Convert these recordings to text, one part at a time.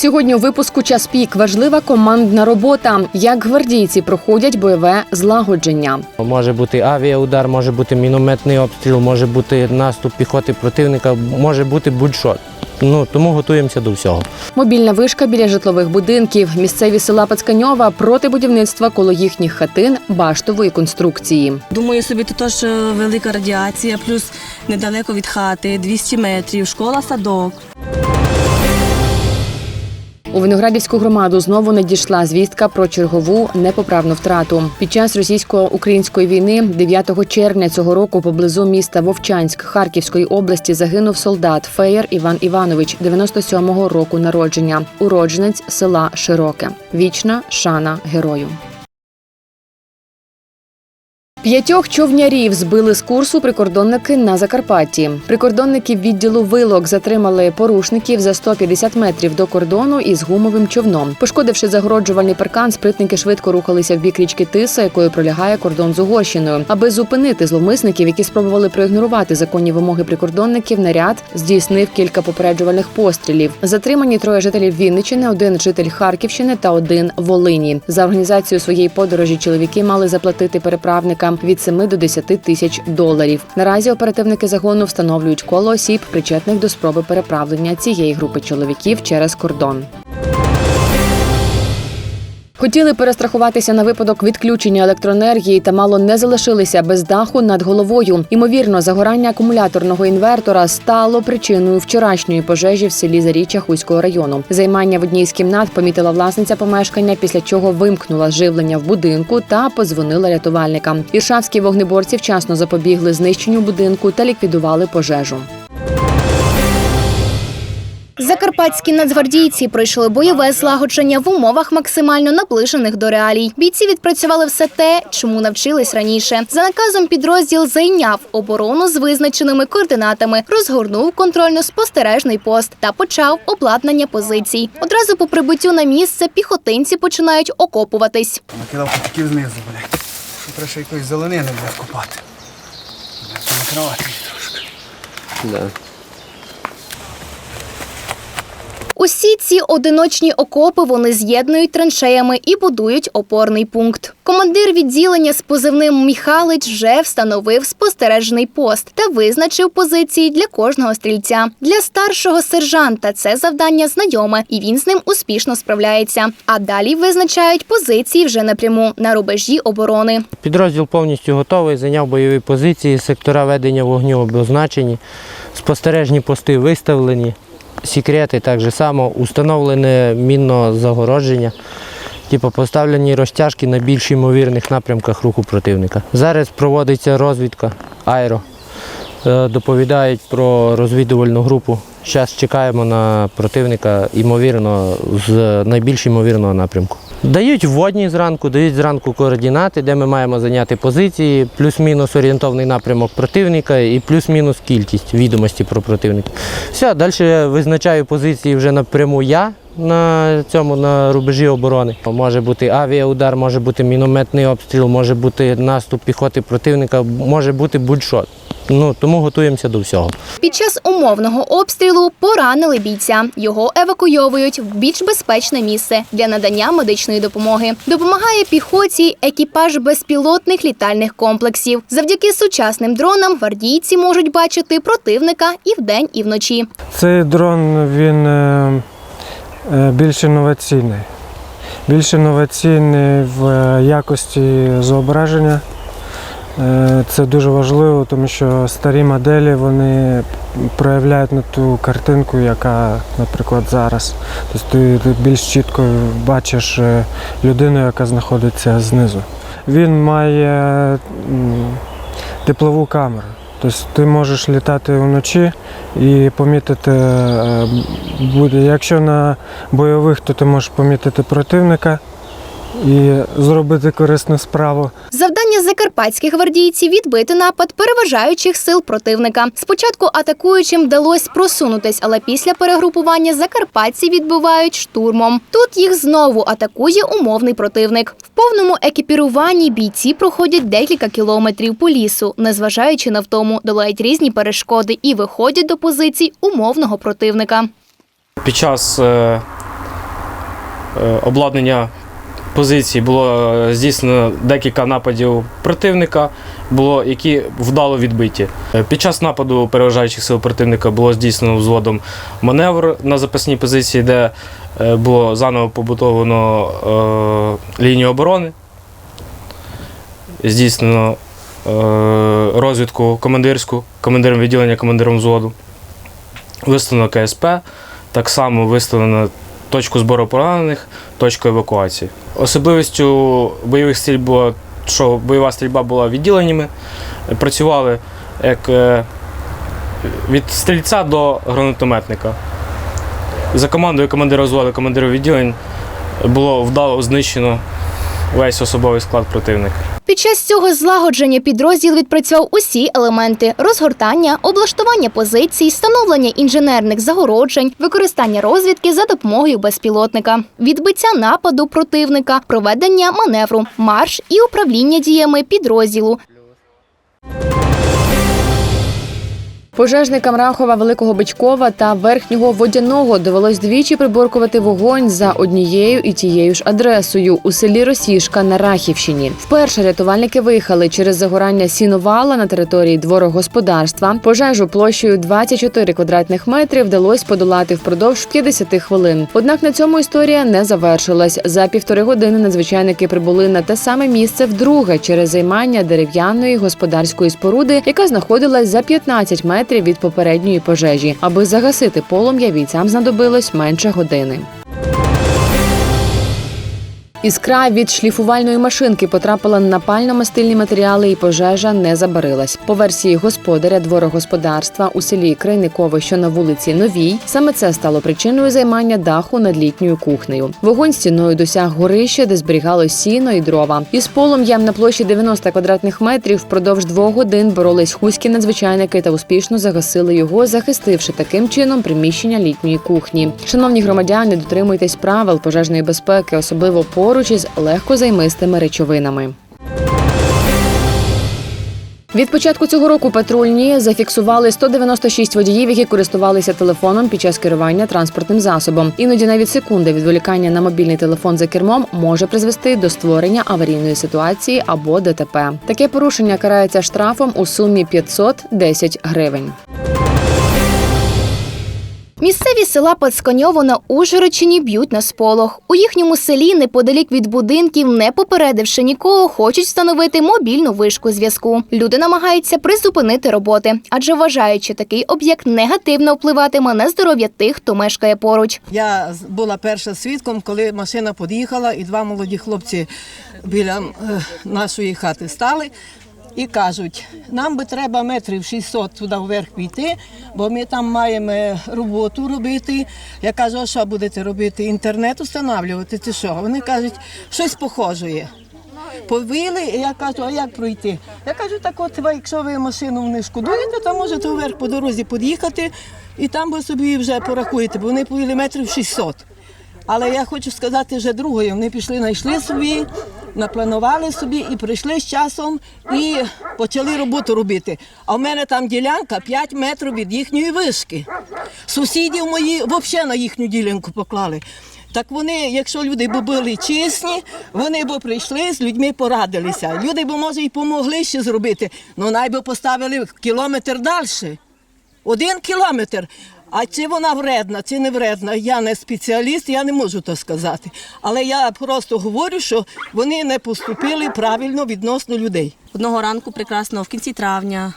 Сьогодні у випуску час пік важлива командна робота. Як гвардійці проходять бойове злагодження. Може бути авіаудар, може бути мінометний обстріл, може бути наступ піхоти противника, може бути будь-що. Ну тому готуємося до всього. Мобільна вишка біля житлових будинків. Місцеві села Пацканьова проти будівництва коло їхніх хатин баштової конструкції. Думаю, собі тут теж велика радіація, плюс недалеко від хати, 200 метрів, школа, садок. У Виноградівську громаду знову надійшла звістка про чергову непоправну втрату. Під час російсько-української війни 9 червня цього року поблизу міста Вовчанськ Харківської області загинув солдат Феєр Іван Іванович, 97-го року народження, уродженець села Широке. Вічна шана герою. П'ятьох човнярів збили з курсу прикордонники на Закарпатті. Прикордонники відділу вилок затримали порушників за 150 метрів до кордону із гумовим човном. Пошкодивши загороджувальний паркан, спритники швидко рухалися в бік річки Тиса, якою пролягає кордон з Угорщиною. Аби зупинити зловмисників, які спробували проігнорувати законні вимоги прикордонників, наряд здійснив кілька попереджувальних пострілів. Затримані троє жителів Вінничини, один житель Харківщини та один Волині. За організацію своєї подорожі чоловіки мали заплатити від 7 до 10 тисяч доларів. Наразі оперативники загону встановлюють коло осіб, причетних до спроби переправлення цієї групи чоловіків через кордон. Хотіли перестрахуватися на випадок відключення електроенергії та мало не залишилися без даху над головою. Ймовірно, загорання акумуляторного інвертора стало причиною вчорашньої пожежі в селі Заріччя Хуського району. Займання в одній з кімнат помітила власниця помешкання, після чого вимкнула живлення в будинку та позвонила рятувальникам. Іршавські вогнеборці вчасно запобігли знищенню будинку та ліквідували пожежу. Закарпатські нацгвардійці пройшли бойове злагодження в умовах максимально наближених до реалій. Бійці відпрацювали все те, чому навчились раніше. За наказом підрозділ зайняв оборону з визначеними координатами, розгорнув контрольно-спостережний пост та почав обладнання позицій. Одразу по прибуттю на місце піхотинці починають окопуватись. Накидав кутиків знизу, блядь. Що треба ще якоїсь зеленини, блядь, копати. Накривати трошки. Да. Усі ці одиночні окопи вони з'єднують траншеями і будують опорний пункт. Командир відділення з позивним Міхалич вже встановив спостережний пост та визначив позиції для кожного стрільця. Для старшого сержанта це завдання знайоме, і він з ним успішно справляється. А далі визначають позиції вже напряму на рубежі оборони. Підрозділ повністю готовий, зайняв бойові позиції, сектора ведення вогню обозначені, спостережні пости виставлені, секрети так же само, установлене мінно загородження, Типу поставлені розтяжки на більш ймовірних напрямках руху противника. Зараз проводиться розвідка аеро. Е, Доповідають про розвідувальну групу. Зараз чекаємо на противника, ймовірно, з найбільш ймовірного напрямку. Дають вводні зранку, дають зранку координати, де ми маємо зайняти позиції, плюс-мінус орієнтовний напрямок противника і плюс-мінус кількість відомості про противника. Все, далі визначаю позиції вже напряму я на цьому на рубежі оборони. Може бути авіаудар, може бути мінометний обстріл, може бути наступ піхоти противника, може бути будь-що. Ну тому готуємося до всього. Під час умовного обстрілу поранили бійця. Його евакуйовують в більш безпечне місце для надання медичної допомоги. Допомагає піхоті екіпаж безпілотних літальних комплексів. Завдяки сучасним дронам гвардійці можуть бачити противника і вдень, і вночі. Цей дрон він е, е, більш інноваційний. Більш інноваційний в е, якості зображення. Е, Це дуже важливо, тому що старі моделі вони проявляють на ту картинку, яка, наприклад, зараз. Тобто ти більш чітко бачиш е, людину, яка знаходиться знизу. Він має теплову камеру. Тобто ти можеш літати вночі і помітити е. Якщо на бойових, то ти можеш помітити противника і зробити корисну справу. Завдання закарпатських гвардійців відбити напад переважаючих сил противника. Спочатку атакуючим вдалося просунутись, але після перегрупування закарпатці відбивають штурмом. Тут їх знову атакує умовний противник. В повному екіпіруванні бійці проходять декілька кілометрів по лісу, незважаючи на втому, долають різні перешкоди і виходять до позицій умовного противника. Під час е, е, обладнання позиції було е, здійснено декілька нападів противника, було, які вдало відбиті. Е, Під час нападу переважаючих сил противника було здійснено взводом маневр на запасній позиції, де е, було заново побудовано лінію оборони. Здійснено розвідку командирську, командиром відділення, командиром взводу. Виставлено КСП, так само виставлено точку збору поранених, точку евакуації. Особливістю бойових стрільб було, що бойова стрільба була відділеннями, працювали як е, від стрільця до гранатометника. За командою командира взводу, командира відділень було вдало знищено весь особовий склад противника. Під час цього злагодження підрозділ відпрацював усі елементи: розгортання, облаштування позицій, встановлення інженерних загороджень, використання розвідки за допомогою безпілотника, відбиття нападу противника, проведення маневру, марш і управління діями підрозділу, Пожежникам Рахова, Великого Бичкова та Верхнього Водяного довелось двічі приборкувати вогонь за однією і тією ж адресою у селі Росішка на Рахівщині. Вперше рятувальники виїхали через загорання сіновала на території дворогосподарства. Пожежу площею 24 квадратних метрів вдалося подолати впродовж 50 хвилин. Однак на цьому історія не завершилась. За півтори години надзвичайники прибули на те саме місце вдруге через займання дерев'яної господарської споруди, яка знаходилась за 15 метрів від попередньої пожежі. Аби загасити полум'я, бійцям знадобилось менше години. Іскра від шліфувальної машинки потрапила на пально-мастильні матеріали, і пожежа не забарилась. По версії господаря дворогосподарства у селі Крайникове, що на вулиці Новій, саме це стало причиною займання даху над літньою кухнею. Вогонь стіною досяг горища, де зберігалось сіно і дрова. Із полум'ям на площі 90 квадратних метрів впродовж двох годин боролись хуські надзвичайники та успішно загасили його, захистивши таким чином приміщення літньої кухні. Шановні громадяни, дотримуйтесь правил пожежної безпеки, особливо поруч із легкозаймистими речовинами. Від початку цього року патрульні зафіксували 196 водіїв, які користувалися телефоном під час керування транспортним засобом. Іноді навіть секунди відволікання на мобільний телефон за кермом може призвести до створення аварійної ситуації або ДТП. Таке порушення карається штрафом у сумі 510 гривень. Місцеві села Пацканьово на Ужгородщині б'ють на сполох. У їхньому селі, неподалік від будинків, не попередивши нікого, хочуть встановити мобільну вишку зв'язку. Люди намагаються призупинити роботи, адже вважають, що такий об'єкт негативно впливатиме на здоров'я тих, хто мешкає поруч. Я була перша свідком, коли машина під'їхала, і два молоді хлопці біля е, нашої хати стали і кажуть, нам би треба метрів 600 туди вверх піти, бо ми там маємо роботу робити. Я кажу, а що будете робити? Інтернет встановлювати чи що? Вони кажуть, щось похоже. Повили, і я кажу, а як пройти? Я кажу, так от якщо ви машину не шкодуєте, то можете вверх по дорозі під'їхати і там ви собі вже порахуєте, бо вони повели метрів 600. Але я хочу сказати вже другою. Вони пішли, знайшли собі, напланували собі і прийшли з часом і почали роботу робити. А в мене там ділянка 5 метрів від їхньої вишки. Сусідів мої взагалі на їхню ділянку поклали. Так вони, якщо люди б були чесні, вони б прийшли з людьми порадилися. Люди б, може, і помогли ще зробити, але найби поставили кілометр далі. Один кілометр. А чи вона вредна, чи не вредна, я не спеціаліст, я не можу то сказати. Але я просто говорю, що вони не поступили правильно відносно людей. Одного ранку прекрасно, в кінці травня,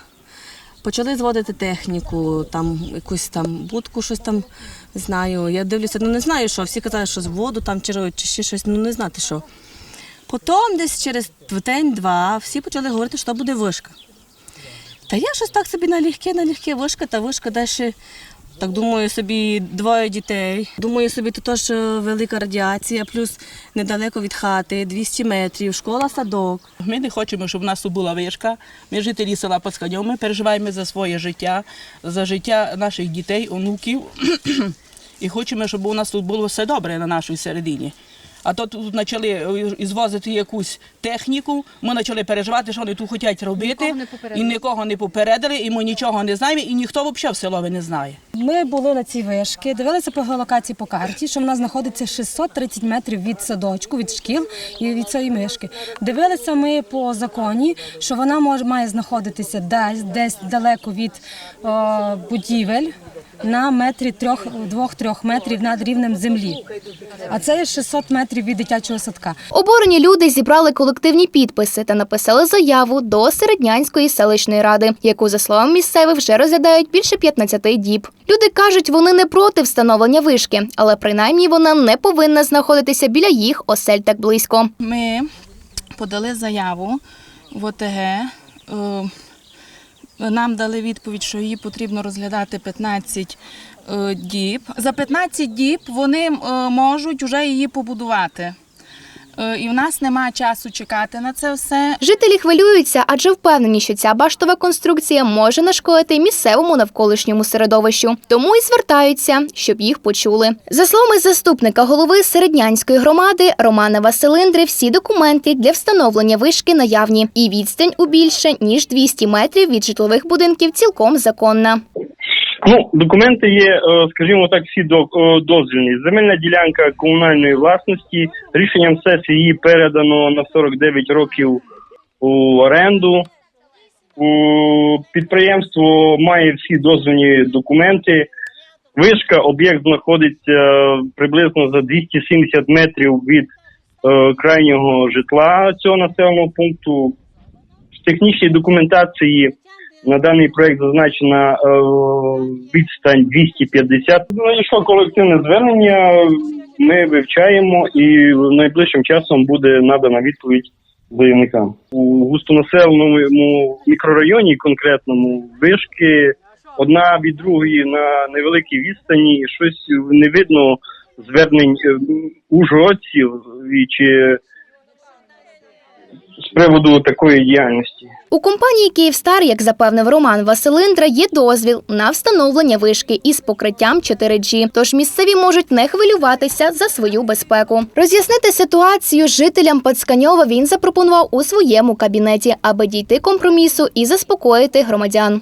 почали зводити техніку, там якусь там будку, щось там знаю. Я дивлюся, ну не знаю, що. Всі казали, що з воду там чарують, чи ще щось, ну не знати що. Потім десь через день-два всі почали говорити, що буде вишка. Та я щось так собі налегке, налегке вишка, та вишка далі. Так думаю собі двоє дітей. Думаю собі, то теж велика радіація, плюс недалеко від хати, 200 метрів, школа, садок. Ми не хочемо, щоб в нас була вишка. Ми жителі села Пацканьов, ми переживаємо за своє життя, за життя наших дітей, онуків. І хочемо, щоб у нас тут було все добре на нашій середині. А то тут почали е, звозити якусь техніку. Ми почали переживати, що вони тут хочуть робити. І нікого не попередили, і ми нічого не знаємо, і ніхто взагалі в селові не знає. Ми були на цій вишки, дивилися по геолокації по карті, що вона знаходиться 630 метрів від садочку, від шкіл і від цієї мишки. Дивилися ми по законі, що вона може має знаходитися десь, десь далеко від о, будівель. На метрі трьох двох-трьох метрів над рівнем землі. А це є 600 метрів від дитячого садка. Обурені люди зібрали колективні підписи та написали заяву до Середнянської селищної ради, яку, за словами місцевих, вже розглядають більше 15 діб. Люди кажуть, вони не проти встановлення вишки, але принаймні вона не повинна знаходитися біля їх осель так близько. Ми подали заяву в ОТГ. Нам дали відповідь, що її потрібно розглядати 15 е, діб. За 15 діб вони е, можуть вже її побудувати. Е, І в нас немає часу чекати на це все. Жителі хвилюються, адже впевнені, що ця баштова конструкція може нашкодити місцевому навколишньому середовищу. Тому і звертаються, щоб їх почули. За словами заступника голови Середнянської громади Романа Василиндри, всі документи для встановлення вишки наявні, і відстань у більше ніж 200 метрів від житлових будинків цілком законна. Ну, документи є, е, скажімо так, всі е, дозвільні. Земельна ділянка комунальної власності. Рішенням сесії її передано на 49 років у оренду. Підприємство має всі дозвільні документи. Вишка, об'єкт знаходиться е, приблизно за 270 метрів від крайнього житла цього населеного пункту. В технічній документації на даний проект зазначена е, відстань 250. Ну, Надійшло колективне звернення. Ми вивчаємо і найближчим часом буде надана відповідь заявникам. У густонаселеному мікрорайоні конкретному вишки одна від другої на невеликій відстані, щось не видно звернень е, ужгородців чи приводу такої діяльності. У компанії Київстар, як запевнив Роман Василиндра, є дозвіл на встановлення вишки із покриттям 4G, Тож місцеві можуть не хвилюватися за свою безпеку. Роз'яснити ситуацію жителям Пацканьова він запропонував у своєму кабінеті, аби дійти компромісу і заспокоїти громадян.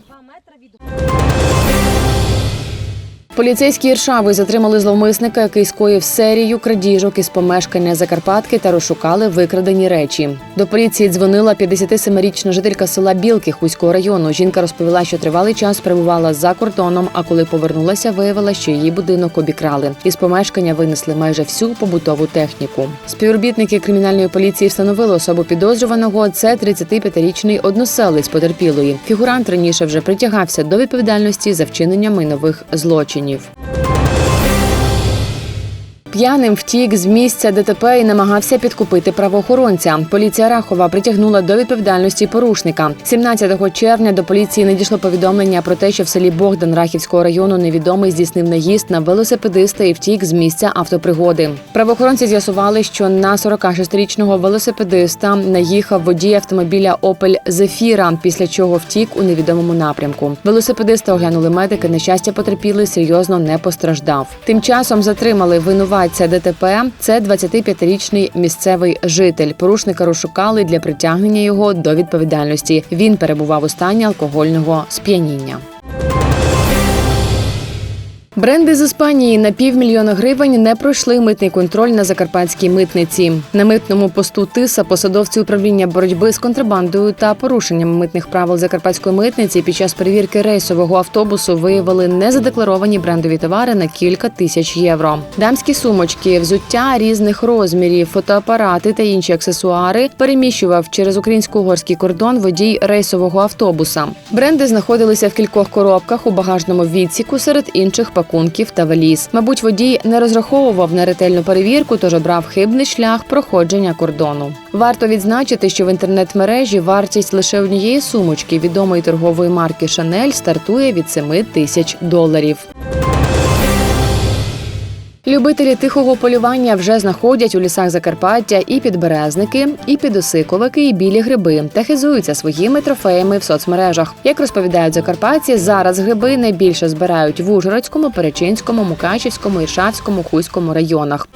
Поліцейські Іршави затримали зловмисника, який скоїв серію крадіжок із помешкання Закарпатки та розшукали викрадені речі. До поліції дзвонила 57-річна жителька села Білки Хуського району. Жінка розповіла, що тривалий час перебувала за кордоном, а коли повернулася, виявила, що її будинок обікрали. Із помешкання винесли майже всю побутову техніку. Співробітники кримінальної поліції встановили особу підозрюваного. Це 35-річний односелець потерпілої. Фігурант раніше вже притягався до відповідальності за вчинення майнових злочинів. районів. П'яним втік з місця ДТП і намагався підкупити правоохоронця. Поліція Рахова притягнула до відповідальності порушника. 17 червня до поліції надійшло повідомлення про те, що в селі Богдан Рахівського району невідомий здійснив наїзд на велосипедиста і втік з місця автопригоди. Правоохоронці з'ясували, що на 46-річного велосипедиста наїхав водій автомобіля Опель Зефіра, після чого втік у невідомому напрямку. Велосипедиста оглянули медики. На щастя, потерпілий серйозно не постраждав. Тим часом затримали винуватця ДТП. Це 25-річний місцевий житель. Порушника розшукали для притягнення його до відповідальності. Він перебував у стані алкогольного сп'яніння. Бренди з Іспанії на півмільйона гривень не пройшли митний контроль на закарпатській митниці. На митному посту Тиса посадовці управління боротьби з контрабандою та порушенням митних правил закарпатської митниці під час перевірки рейсового автобусу виявили незадекларовані брендові товари на кілька тисяч євро. Дамські сумочки, взуття різних розмірів, фотоапарати та інші аксесуари переміщував через українсько-угорський кордон водій рейсового автобуса. Бренди знаходилися в кількох коробках у багажному відсіку серед інших пакунків та валіз. Мабуть, водій не розраховував на ретельну перевірку, тож обрав хибний шлях проходження кордону. Варто відзначити, що в інтернет-мережі вартість лише однієї сумочки відомої торгової марки Шанель стартує від 7 тисяч доларів. Любителі тихого полювання вже знаходять у лісах Закарпаття і підберезники, і підосиковики, і білі гриби та хизуються своїми трофеями в соцмережах. Як розповідають закарпатці, зараз гриби найбільше збирають в Ужгородському, Перечинському, Мукачівському, Іршавському, Хуському районах.